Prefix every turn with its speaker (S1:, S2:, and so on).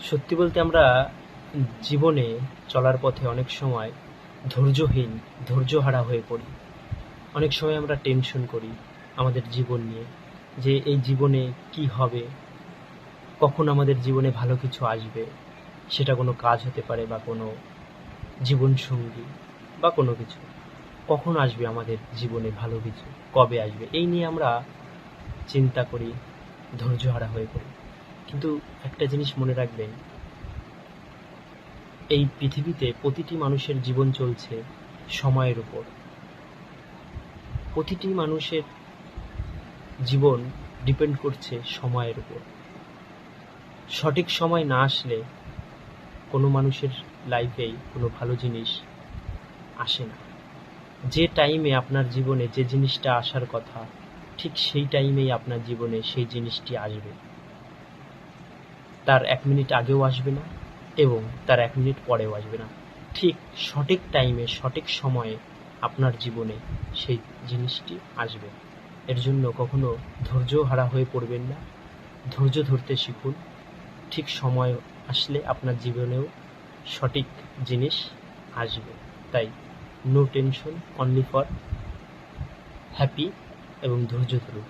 S1: সত্যি বলতে আমরা জীবনে চলার পথে অনেক সময় ধৈর্যহীন, ধৈর্যহারা হয়ে পড়ি। অনেক সময় আমরা টেনশন করি আমাদের জীবন নিয়ে, যে এই জীবনে কি হবে, কখন আমাদের জীবনে ভালো কিছু আসবে, সেটা কোনো কাজ হতে পারে বা কোনো জীবনসঙ্গী বা কোনো কিছু। কখন আসবে আমাদের জীবনে ভালো কিছু? কবে আসবে? এই নিয়ে আমরা চিন্তা করি, ধৈর্যহারা হয়ে পড়ি। কিন্তু একটা জিনিস মনে রাখবেন, এই পৃথিবীতে প্রতিটি মানুষের জীবন চলছে সময়ের উপর। প্রতিটি মানুষের জীবন ডিপেন্ড করছে সময়ের উপর। সঠিক সময় না আসলে কোনো মানুষের লাইফেই কোনো ভালো জিনিস আসে না। যে টাইমে আপনার জীবনে যে জিনিসটা আসার কথা, ঠিক সেই টাইমেই আপনার জীবনে সেই জিনিসটি আসবে। তার এক মিনিট আগেও আসবে না এবং তার এক মিনিট পরেও আসবে না। ঠিক সঠিক টাইমে সঠিক সময়ে আপনার জীবনে সেই জিনিসটি আসবে। এর জন্য কখনো ধৈর্য হারা হয়ে পড়বেন না। ধৈর্য ধরতে শিখুন। ঠিক সময় আসলে আপনার জীবনেও সঠিক জিনিস আসবে। তাই no tension only for happy এবং ধৈর্য ধরুন।